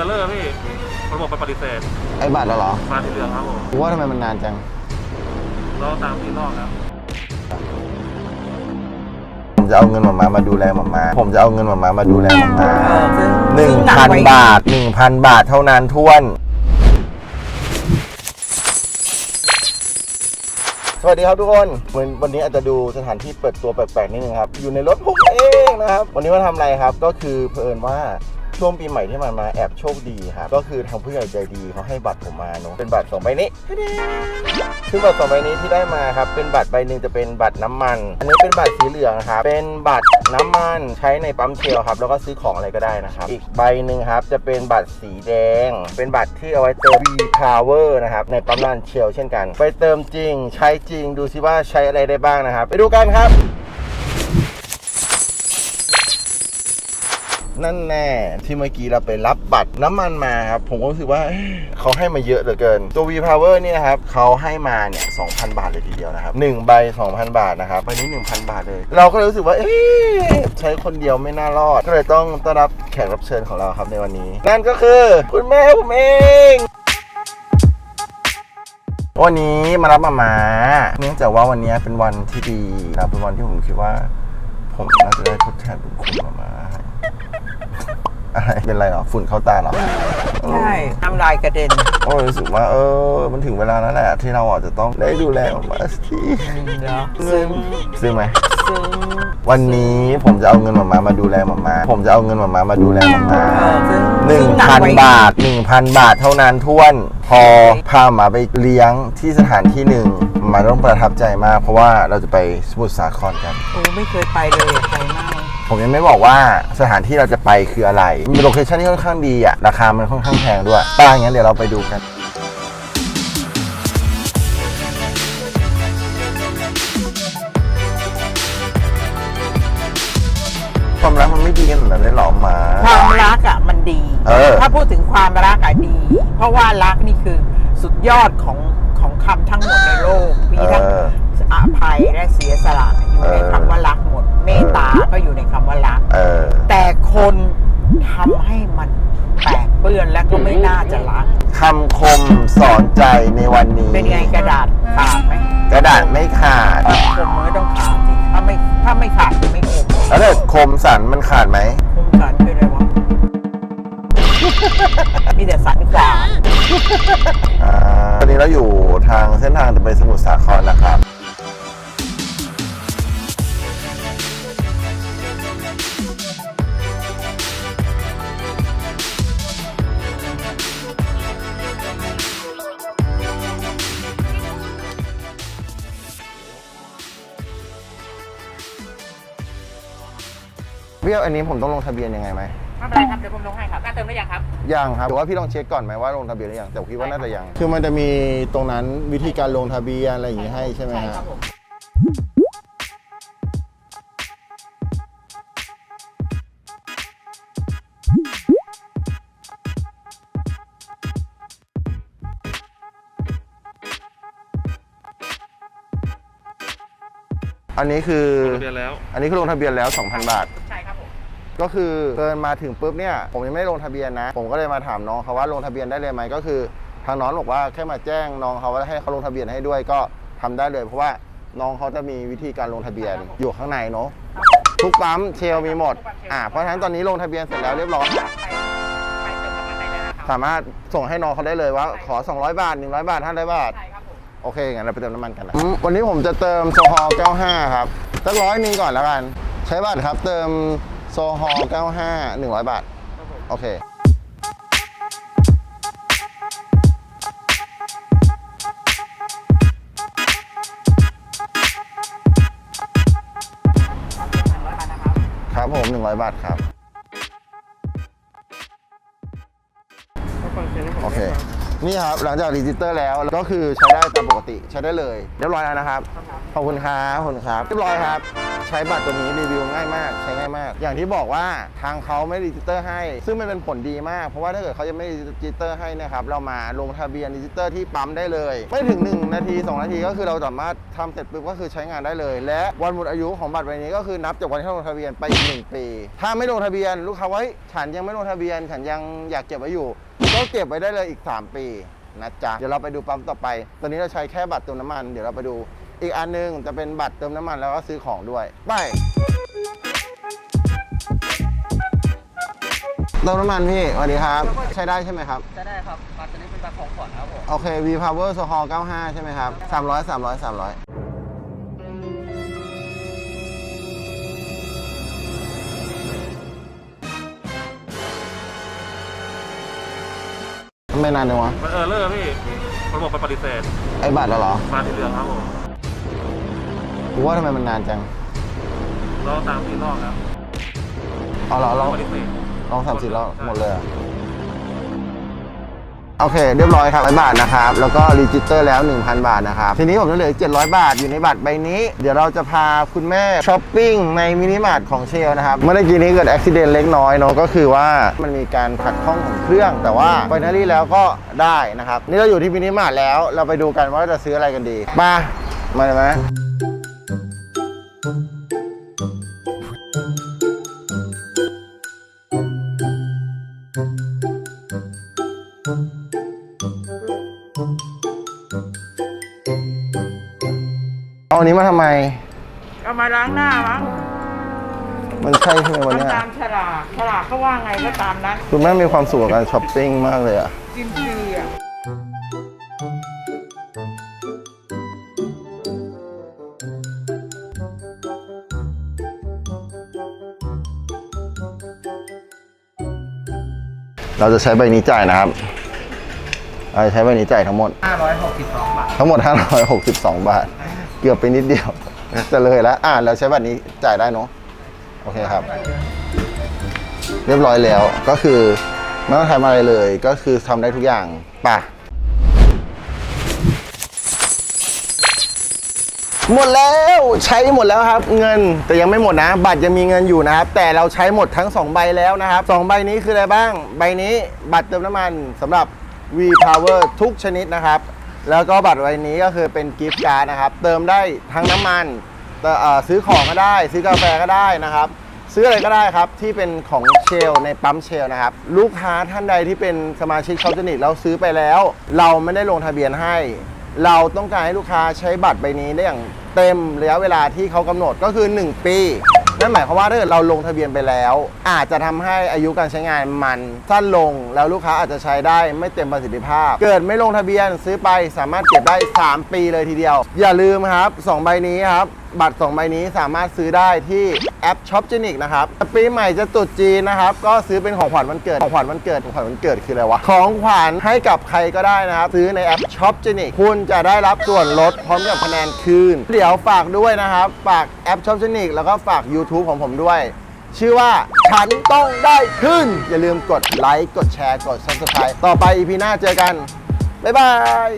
อร์เลอร์พี่ระบบไปปฏิเสธไอ้บัตรแล้วเหรอมาสีเหลืองครับผมกูว่าทำไมมันนานจังรอตามที่รอบครับผมจะเอาเงินหมามามาดูแลหมามาผมจะเอาเงินหมามามาดูแลหมามาเออซึ่งหนึ่งซึ่นัพันไว้บาทหนึ่งพันบาทเท่านั้นท้วน สวัสดีครับทุกคนวันวันนี้อาจจะดูสถานที่เปิดตัวแปลกๆนิดนึงครับ อยู่ในรถผมเองนะครับ วันนี้มาทำอะไรครับ ก็คือเผอิญว่า ช่วงปีใหม่ที่มันมาแอบโชคดีครับก็คือทางผู้ใหญ่ใจดีเขาให้บัตรผมมาเนอะเป็นบัตรสองใบนี้ซึ่งบัตรสองใบนี้ที่ได้มาครับเป็นบัตรใบหนึ่งจะเป็นบัตรน้ำมัน อันนี้เป็นบัตรสีเหลืองครับเป็นบัตรน้ำมันใช้ในปั๊มเชลครับแล้วก็ซื้อของอะไรก็ได้นะครับอีกใบหนึ่งครับจะเป็นบัตรสีแดง เป็นบัตรที่เอาไว้เติม V Power นะครับในปั๊มน้ำมันเชลเช่นกัน ไปเติมจริง ใช้จริงดูซิว่าใช้อะไรได้บ้างนะครับ ไปดูกันครับ นั่นแน่ที่เมื่อกี้เราไปรับบัตรน้ำมันมาครับผมก็รู้สึกว่าเขาให้มาเยอะเหลือเกิน ตัว V Power เนี่ยนะครับเขาให้มาเนี่ย2,000 บาทเลยทีเดียวนะครับ1ใบ 2,000 บาทนะครับใบนี้ 1,000 บาทเลย เราก็เลยรู้สึกว่าเอ๊ใช้คนเดียวไม่น่ารอด ก็เลยต้องต้อนรับแขกรับเชิญของเราครับในวันนี้ นั่นก็คือคุณแม่ผมเองวันนี้มารับมามาเนื่องจากว่าวันนี้เป็นวันที่ดีนะเป็นวันที่ผมคิดว่า ผมน่าจะได้ทดแทนบุญคุณมามา อะไร เป็นไรเหรอ ฝุ่นเข้าตาเหรอ ใช่น้ำลายกระเด็นโอ้ยรู้สึกว่าเออ มันถึงเวลาแล้วแหละ ที่เราอาจจะต้องได้ดูแลออกมาสักทีเหรอซึ้งซื้อไหม ซึ้งวันนี้ผมจะเอาเงินมามามาดูแลหมามา ผมจะเอาเงินมามามาดูแลหมามาเออซึ้งหนึ่งซึ่พันไว้บาทหนึ่งพันบาทเท่านั้นท้วน พอพาหมาไปเลี้ยงที่สถานที่หนึ่งหมาต้องประทับใจมาก เพราะว่าเราจะไปสมุทรสาครกัน โอ้ไม่เคยไปเลยอะไปมาก ผมยังไม่บอกว่าสถานที่เราจะไปคืออะไร มีโลเคชั่นที่ค่อนข้างดีอะราคามันค่อนข้างแพงด้วยป้างั้นเดี๋ยวเราไปดูกันความรักมันไม่ดีกันเหรอเลยเหรอหมา ความรักอะมันดี เออ ถ้าพูดถึงความรักอะดี เพราะว่ารักนี่คือสุดยอดของของคำทั้งหมดในโลก มี สอนใจในวันนี้ เป็นไงกระดาษขาดไหมกระดาษไม่ขาดคมมันก็ต้องขาดสิถ้าไม่ถ้าไม่ขาดจะไม่คมแล้วถ้าคมสันมันขาดไหม คมสันคืออะไรวะ มีแต่สันขวานอ่า ตอนนี้เราอยู่ทางเส้นทางจะไปสมุทรสาครนะครับ พี่เอาอันนี้ผมต้องลงทะเบียนยังไงไหมไม่เป็นไรครับเดี๋ยวผมลงให้ครับน่าเติมได้ยังครับ ยังครับแต่ว่าพี่ลองเช็คก่อนไหมว่าลงทะเบียนหรือยังแต่ผมคิดว่าน่าจะยัง คือมันจะมีตรงนั้นวิธีการลงทะเบียนอะไรอย่างงี้ให้ใช่ไหมใช่ฮะครับผมอันนี้คือลงทะเบียนแล้ว อันนี้คือลงทะเบียนแล้ว 2,000 บาทใช่ครับผม ก็คือเดินมาถึงปุ๊บเนี่ยผมยังไม่ได้ลงทะเบียนนะ ผมก็เลยมาถามน้องเขาว่าลงทะเบียนได้เลยไหมก็คือ ทางน้องบอกว่าแค่มาแจ้งน้องเขาว่าให้เขาลงทะเบียนให้ด้วยก็ทำได้เลยเพราะว่าน้องเขาจะมีวิธีการลงทะเบียนอยู่ข้างในเนาะทุกปั๊มเชลมีหมดอ่าเพราะฉะนั้นตอนนี้ลงทะเบียนเสร็จแล้วเรียบร้อยไปไปเติมน้ำมันได้เลยนะครับสามารถส่งให้น้องเขาได้เลยว่า ขอ 200 บาท 100 บาท 500 บาทใช่ครับผมโอเคงั้นเราไปเติมน้ำมันกันนะวันนี้ผมจะเติมโซฮอล95 ครับสักร้อยหนึ่งก่อนแล้วกัน ใช้บัตรครับเติม โซฮอล95 100 บาท โอเคครับผม 100 บาทครับ โอเค นี่ครับหลังจากรีจิสเตอร์แล้วก็คือใช้ได้ตามปกติใช้ได้เลย เรียบร้อยแล้วนะครับขอบคุณครับขอบคุณครับเรียบร้อยครับ ใช้บัตรตัวนี้รีวิวง่ายมาก ใช้ง่ายมาก อย่างที่บอกว่าทางเขาไม่รีจิสเตอร์ให้ ซึ่งมันเป็นผลดีมาก เพราะว่าถ้าเกิดเขาจะไม่รีจิสเตอร์ให้เนะครับเรามาลงทะเบียนรีจิสเตอร์ที่ปั๊มได้เลย ไม่ถึง 1 นาที 2 นาทีก็คือเราสามารถทำเสร็จปุ๊บก็คือใช้งานได้เลย และวันหมดอายุของบัตรใบนี้ก็คือนับจากวันที่เราลงทะเบียนไปอีกหนึ่งปี ถ้าไม่ลงทะเบียนลูกค้าไว้ฉันยังไม่ลงทะเบียน ฉันยังอยากเก็บไว้อยู่ ก็เก็บไว้ได้เลยอีก 3 ปีนะจ๊ะ เดี๋ยวเราไปดูปั๊มต่อไป ตอนนี้เราใช้แค่บัตรเติมน้ำมัน เดี๋ยวเราไปดูอีกอันหนึงจะเป็นบัตรเติมน้ำมันแล้วก็ซื้อของด้วย ไป เติมน้ำมันพี่สวัสดีครับ ใช้ได้ใช่ไหมครับ จะได้ครับบัตรตัวนี้เป็นบัตรของขวัญครับผม โอเค V Power s o h o 95 ใช่ไหมครับ300 300 300 ไมนานจังวะมันเออเลอร์พี่ระบบไปปฏิเสธไอ้บัตรแล้วเหรอมาสีเหลืองครับผมกูว่าทำไมมันนานจังเราตามสี่รอบครับเอาเหรอลองปฏิเสธลองสามสี่รอบหมดเลยเหรอ โอเค เรียบร้อยครับร้อยบาทนะครับ แล้วก็รีจิสเตอร์แล้ว 1,000 บาทนะครับ ทีนี้ผมจะเหลือ700 บาทอยู่ในบัตรใบนี้ เดี๋ยวเราจะพาคุณแม่ช้อปปิ้งในมินิมาร์ทของเชลนะครับ เมื่อกี้นี้เกิดอุบิเหตุเล็กน้อยเนาะก็คือว่ามันมีการขัดข้องของเครื่อง แต่ว่าไฟนารี่แล้วก็ได้นะครับ นี่เราอยู่ที่มินิมาร์ทแล้ว เราไปดูกันว่าจะซื้ออะไรกันดีมามาเลยไหม เอาอันนี้มาทำไม เอามาล้างหน้ามั้งมันใช่ใช่ไหมวันเนี้ยทำตามฉลากฉลากเขาว่าไงก็ตามนั้น คุณแม่มีความสุขกับการช้อปปิ้งมากเลยอะ กินฟรีอะ เราจะใช้ใบนี้จ่ายนะครับเราจะใช้ใบนี้จ่ายทั้งหมด 562 บาท ทั้งหมด 562 บาท เกือบไปนิดเดียว จะเลยแล้ว อ่าเราใช้บัตรนี้จ่ายได้เนาะ โอเคครับ เรียบร้อยแล้ว ก็คือไม่ต้องทำอะไรเลย ก็คือทำได้ทุกอย่างป่ะ หมดแล้วใช้หมดแล้วครับ เงินแต่ยังไม่หมดนะ บัตรยังมีเงินอยู่นะครับ แต่เราใช้หมดทั้ง 2 ใบแล้วนะครับสองใบนี้คืออะไรบ้าง ใบนี้บัตรเติมน้ำมันสำหรับ V Power ทุกชนิดนะครับ แล้วก็บัตรใบนี้ก็คือเป็นกิฟต์การ์ดนะครับ เติมได้ทั้งน้ำมันเอ่ซื้อของก็ได้ ซื้อกาแฟก็ได้นะครับ ซื้ออะไรก็ได้ครับที่เป็นของเชลในปั๊มเชลนะครับ ลูกค้าท่านใดที่เป็นสมาชิกเขาสนิทเราซื้อไปแล้ว เราไม่ได้ลงทะเบียนให้ เราต้องการให้ลูกค้าใช้บัตรใบนี้ได้อย่างเต็มระยะเวลาที่เขากำหนดก็คือ 1 ปีนั่นหมายความว่าถ้าเกิดเราลงทะเบียนไปแล้ว อาจจะทำให้อายุการใช้งานมันสั้นลง แล้วลูกค้าอาจจะใช้ได้ไม่เต็มประสิทธิภาพ เกิดไม่ลงทะเบียนซื้อไปสามารถเก็บได้ 3 ปีเลยทีเดียว อย่าลืมครับ 2 ใบนี้ครับบัตร2ใบนี้สามารถซื้อได้ที่แอปช็อปเจนิกนะครับปีใหม่จะตรุษจีนนะครับ ก็ซื้อเป็นของขวัญวันเกิด ของขวัญวันเกิดของขวัญวันเกิดคืออะไรวะ ของขวัญให้กับใครก็ได้นะครับ ซื้อในแอปช็อปเจนิกคุณจะได้รับส่วนลดพร้อมกับคะแนนคืน เดี๋ยวฝากด้วยนะครับ ฝากแอปช็อปเจนิกแล้วก็ฝาก YouTube ของผมด้วย ชื่อว่าฉันต้องได้ขึ้น อย่าลืมกดไลค์กดแชร์กด subscribe ต่อไป EP หน้าเจอกันบ๊ายบาย